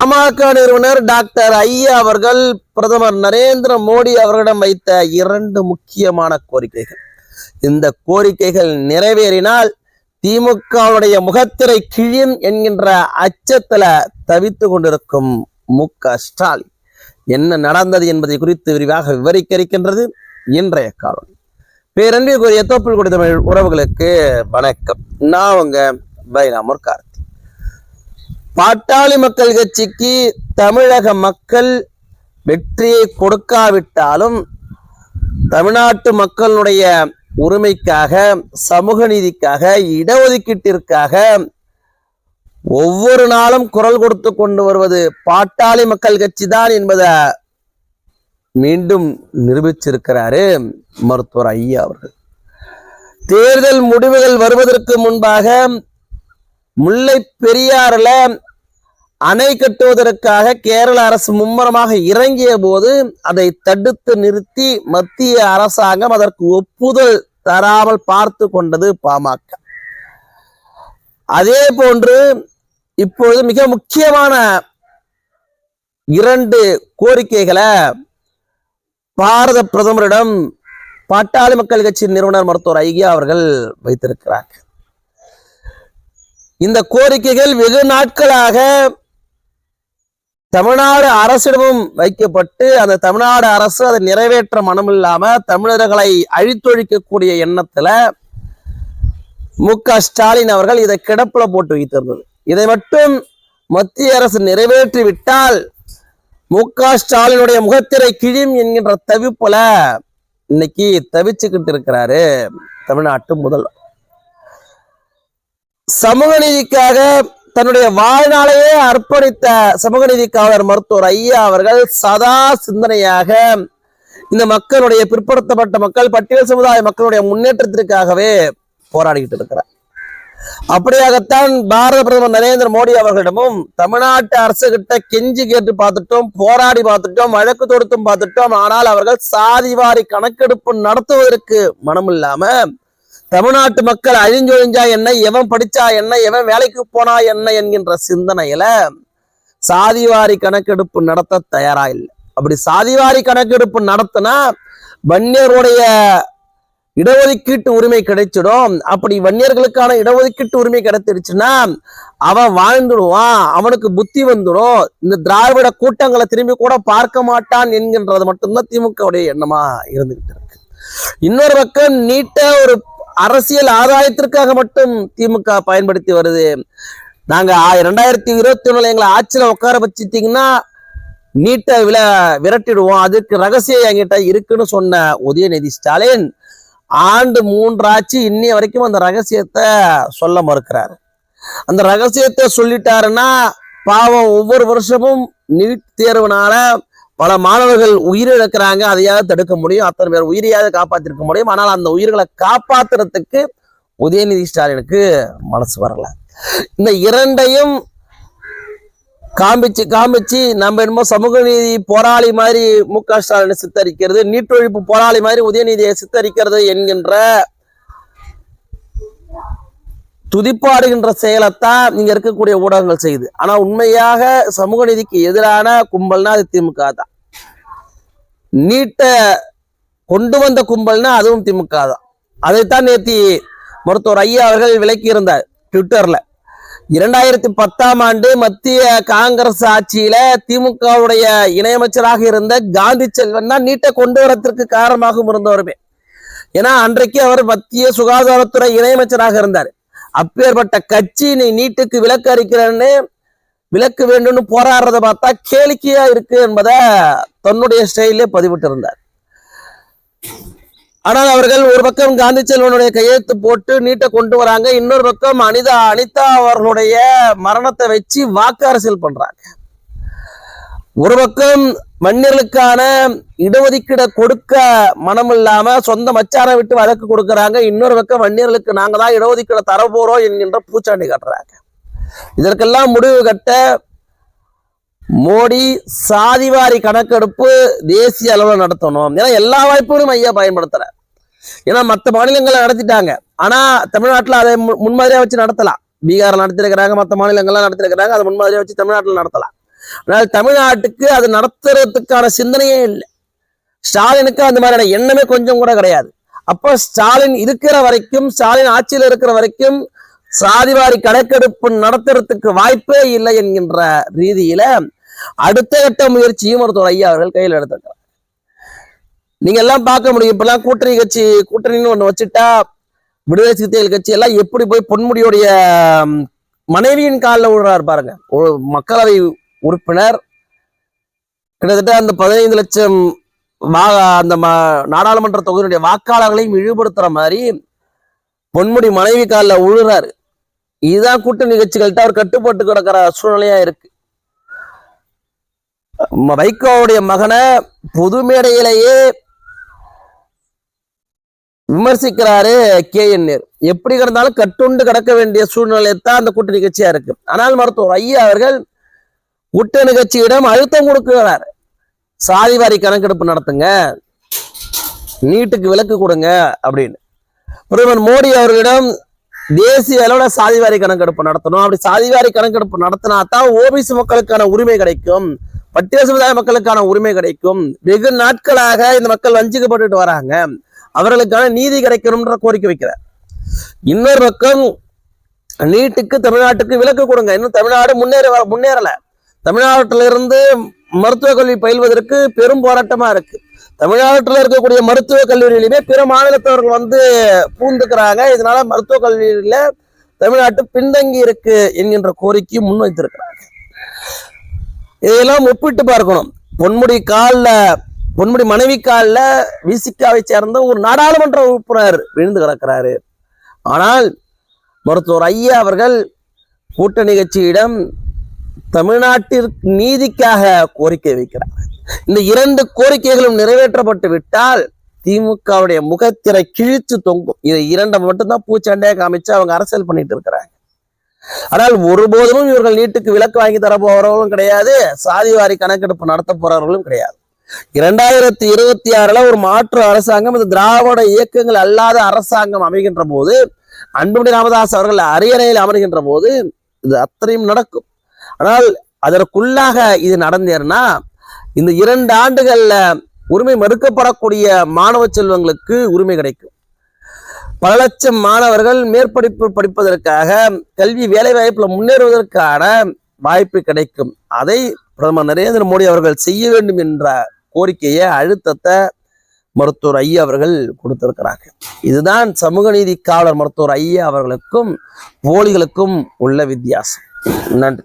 பாமக நிறுவனர் டாக்டர் ஐயா அவர்கள் பிரதமர் நரேந்திர மோடி அவர்களிடம் வைத்த இரண்டு முக்கியமான கோரிக்கைகள். இந்த கோரிக்கைகள் நிறைவேறினால் திமுகவுடைய முகத்திரை கிழியும் என்கின்ற அச்சத்துல தவித்து கொண்டிருக்கும் மு க ஸ்டாலின். என்ன நடந்தது என்பதை குறித்து விரிவாக விவரிக்க இருக்கின்றது இன்றைய காலம் பேரன்பிற்குரிய தோப்பில் கொடி தமிழ் உறவுகளுக்கு வணக்கம். நான் உங்க பைராமர் கார்த்திக் பாட்டாளி மக்கள் கட்சிக்கு தமிழக மக்கள் வெற்றியை கொடுக்காவிட்டாலும் தமிழ்நாட்டு மக்களுடைய உரிமைக்காக சமூக நீதிக்காக இடஒதுக்கீட்டிற்காக ஒவ்வொரு நாளும் குரல் கொடுத்து கொண்டு வருவது பாட்டாளி மக்கள் கட்சி தான் என்பதை மீண்டும் நிரூபிச்சிருக்கிறாரு மருத்துவர் ஐயா அவர்கள். தேர்தல் முடிவுகள் வருவதற்கு முன்பாக முல்லை பெரியாறுல அணை கட்டுவதற்காக கேரள அரசு மும்முரமாக இறங்கிய போது அதை தடுத்து நிறுத்தி மத்திய அரசாங்கம் அதற்கு ஒப்புதல் தராமல் பார்த்து கொண்டது பாமக. அதே போன்று இப்பொழுது மிக முக்கியமான இரண்டு கோரிக்கைகளை பாரத பிரதமரிடம் பாட்டாளி மக்கள் கட்சி நிறுவனர் மருத்துவர் ஐயா அவர்கள் வைத்திருக்கிறார்கள். இந்த கோரிக்கைகள் வெகு நாட்களாக தமிழ்நாடு அரசிடமும் வைக்கப்பட்டு அந்த தமிழ்நாடு அரசு அதை நிறைவேற்ற மனமில்லாம தமிழர்களை அழித்தொழிக்கக்கூடிய எண்ணத்துல மு க ஸ்டாலின் அவர்கள் இதை கிடப்புல போட்டு வைத்திருந்தது. இதை மட்டும் மத்திய அரசு நிறைவேற்றி விட்டால் மு க ஸ்டாலினுடைய முகத்திரை கிழியும் என்கின்ற தவிப்புல இன்னைக்கு தவிச்சுக்கிட்டு இருக்கிறாரு தமிழ்நாட்டு முதல்வர். சமூக நீதிக்காக தன்னுடைய வாழ்நாளையே அர்ப்பணித்த சமூக நீதிக்காவலர் மருத்துவர் ஐயா அவர்கள் சதா சிந்தனையாக இந்த மக்களுடைய பிற்படுத்தப்பட்ட மக்கள் பட்டியல் சமுதாய மக்களுடைய முன்னேற்றத்திற்காகவே போராடிக்கிட்டு இருக்கிறார். அப்படியாகத்தான் பாரத பிரதமர் நரேந்திர மோடி அவர்களிடமும் தமிழ்நாட்டு அரசு கிட்ட கெஞ்சி கேட்டு பார்த்துட்டோம் போராடி பார்த்துட்டோம் வழக்கு தொடுத்தும் பார்த்துட்டோம் ஆனால் அவர்கள் சாதிவாரி கணக்கெடுப்பு நடத்துவதற்கு மனமில்லாம தமிழ்நாட்டு மக்கள் அழிஞ்சொழிஞ்சா என்ன? எவன் படிச்சா என்ன? எவன் வேலைக்கு போனா என்ன? என்கின்ற சிந்தனையில சாதிவாரி கணக்கெடுப்பு நடத்த தயாரா இல்லை. அப்படி சாதிவாரி கணக்கெடுப்பு நடத்தினா வன்னியருடைய இடஒதுக்கீட்டு உரிமை கிடைச்சிடும். அப்படி வன்னியர்களுக்கான இடஒதுக்கீட்டு உரிமை கிடைச்சிருச்சுன்னா அவன் வாழ்ந்துடுவான் அவனுக்கு புத்தி வந்துடும். இந்த திராவிட கூட்டங்களை திரும்பி கூட பார்க்க மாட்டான் என்கின்றது மட்டும்தான் திமுகவுடைய எண்ணமா இருந்துகிட்டு இருக்கு. இன்னொரு பக்கம் நீட்ட ஒரு அரசியல் ஆதாயத்திற்காக மட்டும் திமுக பயன்படுத்தி வருது. நாங்க ரெண்டாயிரத்தி இருபத்தி ஒண்ணுல எங்களை ஆட்சியில உட்கார வச்சுட்டீங்கன்னா நீட்டை வில விரட்டிடுவோம். அதுக்கு ரகசியம் என்கிட்ட இருக்குன்னு சொன்ன உதயநிதி ஸ்டாலின் ஆண்டு மூன்றாச்சு இன்னைய வரைக்கும் அந்த ரகசியத்தை சொல்ல மறுக்கிறார். அந்த ரகசியத்தை சொல்லிட்டாருன்னா பாவம் ஒவ்வொரு வருஷமும் நீட் தேர்வுனால பல மாணவர்கள் உயிரிழக்கிறாங்க அதையாவது தடுக்க முடியும். அத்தனை பேர் உயிரையாவது காப்பாற்றிருக்க முடியும். ஆனால் அந்த உயிர்களை காப்பாத்துறதுக்கு உதயநிதி ஸ்டாலினுக்கு மனசு வரல. இந்த இரண்டையும் காமிச்சு காமிச்சு நம்ம என்னமோ சமூக நீதி போராளி மாதிரி மு க ஸ்டாலினை சித்தரிக்கிறது நீட்டொழிப்பு போராளி மாதிரி உதயநிதியை சித்தரிக்கிறது என்கின்ற துதிப்பாடுகின்ற செயலைத்தான் நீங்க இருக்கக்கூடிய ஊடகங்கள் செய்யுது. ஆனா உண்மையாக சமூக நீதிக்கு எதிரான கும்பல்னா அது திமுக தான். நீட்டை கொண்டு வந்த கும்பல்னா அதுவும் திமுக தான். அதைத்தான் நேத்தி மருத்துவர் ஐயா அவர்கள் விளக்கி இருந்தார் ட்விட்டர்ல. இரண்டாயிரத்தி பத்தாம் ஆண்டு மத்திய காங்கிரஸ் ஆட்சியில திமுகவுடைய இணையமைச்சராக இருந்த காந்தி செல்வன் தான் நீட்டை கொண்டு வரத்திற்கு காரணமாகவும் இருந்தவருமே. ஏன்னா அன்றைக்கு அவர் மத்திய சுகாதாரத்துறை இணையமைச்சராக இருந்தார். அப்பேற்பட்ட கட்சி நீ நீட்டுக்கு விலக்கு அளிக்கிறேன்னு விளக்கு வேண்டும்னு போராடுறத பார்த்தா கேளிக்கையா இருக்கு என்பதை தன்னுடைய ஸ்டைலே பதிவிட்டு இருந்தார் ஆனால் அவர்கள் ஒரு பக்கம் காந்தி செல்வனுடைய கையெழுத்து போட்டு நீட்டை கொண்டு வராங்க இன்னொரு பக்கம் அனிதா அனிதா அவர்களுடைய மரணத்தை வச்சு வாக்கு அரசியல் பண்றாங்க. ஒரு பக்கம் வன்னியர்களுக்கான இடஒதுக்கீடை கொடுக்க மனம் இல்லாம சொந்த மச்சாரை விட்டு வழக்கு கொடுக்கறாங்க. இன்னொரு பக்கம் வன்னியர்களுக்கு நாங்க தான் இடஒதுக்கீடை தர போறோம் என்கின்ற பூச்சாண்டி காட்டுறாங்க. இதற்கெல்லாம் முடிவு கட்ட மோடி சாதிவாரி கணக்கெடுப்பு தேசிய அளவில் நடத்தணும். ஏன்னா எல்லா வாய்ப்புகளும் ஐயா பயன்படுத்துற. ஏன்னா மற்ற மாநிலங்களை நடத்திட்டாங்க. ஆனா தமிழ்நாட்டில் அதை முன்மாதிரியா வச்சு நடத்தலாம். பீகார் நடத்திருக்கிறாங்க மற்ற மாநிலங்கள்லாம் நடத்திருக்கிறாங்க அதை முன்மாதிரியா வச்சு தமிழ்நாட்டில் நடத்தலாம். ஆனால் தமிழ்நாட்டுக்கு அது நடத்துறதுக்கான சிந்தனையே இல்லை. ஸ்டாலினுக்கு அந்த மாதிரியான எண்ணமே கொஞ்சம் கூட கிடையாது. அப்போ ஸ்டாலின் இருக்கிற வரைக்கும் ஸ்டாலின் ஆட்சியில் இருக்கிற வரைக்கும் சாதிவாரி கணக்கெடுப்பு நடத்துறதுக்கு வாய்ப்பே இல்லை என்கின்ற ரீதியில அடுத்த கட்ட முயற்சியும் மருத்துவர் ஐயா அவர்கள் கையில் எடுத்திருக்கிறார். நீங்க எல்லாம் பார்க்க முடியும். இப்பெல்லாம் கூட்டணி கட்சி கூட்டணின்னு ஒண்ணு வச்சுட்டா விடுதலை சிறுத்தைகள் கட்சி எல்லாம் எப்படி போய் பொன்முடியுடைய மனைவியின் காலில் விடுறாரு பாருங்க. ஒரு மக்களவை உறுப்பினர். கிட்டத்தட்ட அந்த பதினைந்து லட்சம் வா அந்த ம- நாடாளுமன்ற தொகுதியினுடைய வாக்காளர்களையும் இழிவுபடுத்துற மாதிரி பொன்முடி மனைவி காலில் உழுறாரு. இதுதான் கூட்டணி கட்சிகள்கிட்ட அவர் கட்டுப்பட்டு கிடக்கிற சூழ்நிலையா இருக்கு. வைகோவுடைய மகனை பொது மேடையிலேயே விமர்சிக்கிறாரு கே என் எப்படி கிடந்தாலும் கட்டுண்டு கிடக்க வேண்டிய சூழ்நிலை தான் அந்த கூட்டணி கட்சியா இருக்கு. ஆனால் மருத்துவர் ஐயா அவர்கள் கூட்டணி கட்சியிடம் அழுத்தம் கொடுக்கிறார். சாதிவாரி கணக்கெடுப்பு நடத்துங்க. நீட்டுக்கு விலக்கு கொடுங்க அப்படின்னு. பிரதமர் மோடி அவர்களிடம் தேசிய அளவில் சாதிவாரி கணக்கெடுப்பு நடத்தணும். அப்படி சாதிவாரி கணக்கெடுப்பு நடத்தினா தான் ஓபிசி மக்களுக்கான உரிமை கிடைக்கும். பட்டியல் சமுதாய மக்களுக்கான உரிமை கிடைக்கும். வெகு நாட்களாக இந்த மக்கள் வஞ்சிக்கப்பட்டுட்டு வராங்க. அவர்களுக்கான நீதி கிடைக்கணும்ன்ற கோரிக்கை வைக்கிறார். இன்னொரு பக்கம் நீட்டுக்கு தமிழ்நாட்டுக்கு விலக்கு கொடுங்க. இன்னும் தமிழ்நாடு முன்னேற முன்னேறல. தமிழ்நாட்டிலிருந்து மருத்துவக் கல்வி பயில்வதற்கு பெரும் போராட்டமா இருக்கு. தமிழ்நாட்டில் இருக்கக்கூடிய மருத்துவக் கல்லூரியிலுமே பிற மாநிலத்தவர்கள் வந்து பூந்துக்கிறாங்க. இதனால மருத்துவக் கல்லூரியில் தமிழ்நாட்டு பின்தங்கி இருக்கு என்கின்ற கோரிக்கையும் முன்வைத்திருக்கிறாங்க இதையெல்லாம் ஒப்பிட்டு பார்க்கணும். பொன்முடி காலில் பொன்முடி மனைவி காலில் விசிகாவை சேர்ந்த ஒரு நாடாளுமன்ற உறுப்பினர் விழுந்து கிடக்கிறாரு. ஆனால் மருத்துவர் ஐயா அவர்கள் கூட்டணி கட்சியிடம் தமிழ்நாட்டிற்கு நீதிக்காக கோரிக்கை வைக்கிறார். இந்த இரண்டு கோரிக்கைகளும் நிறைவேற்றப்பட்டு விட்டால் திமுகவுடைய முகத்திரை கிழிச்சு தொங்கும். இதை இரண்டை மட்டும்தான் பூச்சண்டையா காமிச்சு அவங்க அரசியல் பண்ணிட்டு இருக்கிறாங்க. ஆனால் ஒருபோதும் இவர்கள் நீட்டுக்கு விலக்கு வாங்கி தர போறவர்களும் கிடையாது சாதிவாரி கணக்கெடுப்பு நடத்த போறவர்களும் கிடையாது. இரண்டாயிரத்தி இருபத்தி ஆறுல ஒரு மாற்று அரசாங்கம் இந்த திராவிட இயக்கங்கள் அல்லாத அரசாங்கம் அமைகின்ற போது அன்புமணி ராமதாஸ் அவர்கள் அரியணையில் அமர்கின்ற போது இது அத்தனையும் நடக்கும். ஆனால் அதற்குள்ளாக இது நடந்தேன்னா இந்த இரண்டு ஆண்டுகள்ல உரிமை மறுக்கப்படக்கூடிய மாணவ செல்வங்களுக்கு உரிமை கிடைக்கும். பல லட்சம் மாணவர்கள் மேற்படிப்பு படிப்பதற்காக கல்வி வேலை வாய்ப்பில் முன்னேறுவதற்கான வாய்ப்பு கிடைக்கும். அதை பிரதமர் நரேந்திர மோடி அவர்கள் செய்ய வேண்டும் என்ற கோரிக்கையை அழுத்தத்தை மருத்துவர் ஐயா அவர்கள் கொடுத்திருக்கிறாங்க இதுதான் சமூக நீதி காவலர் மருத்துவர் ஐயா அவர்களுக்கும் போலிகளுக்கும் உள்ள வித்தியாசம். நன்றி.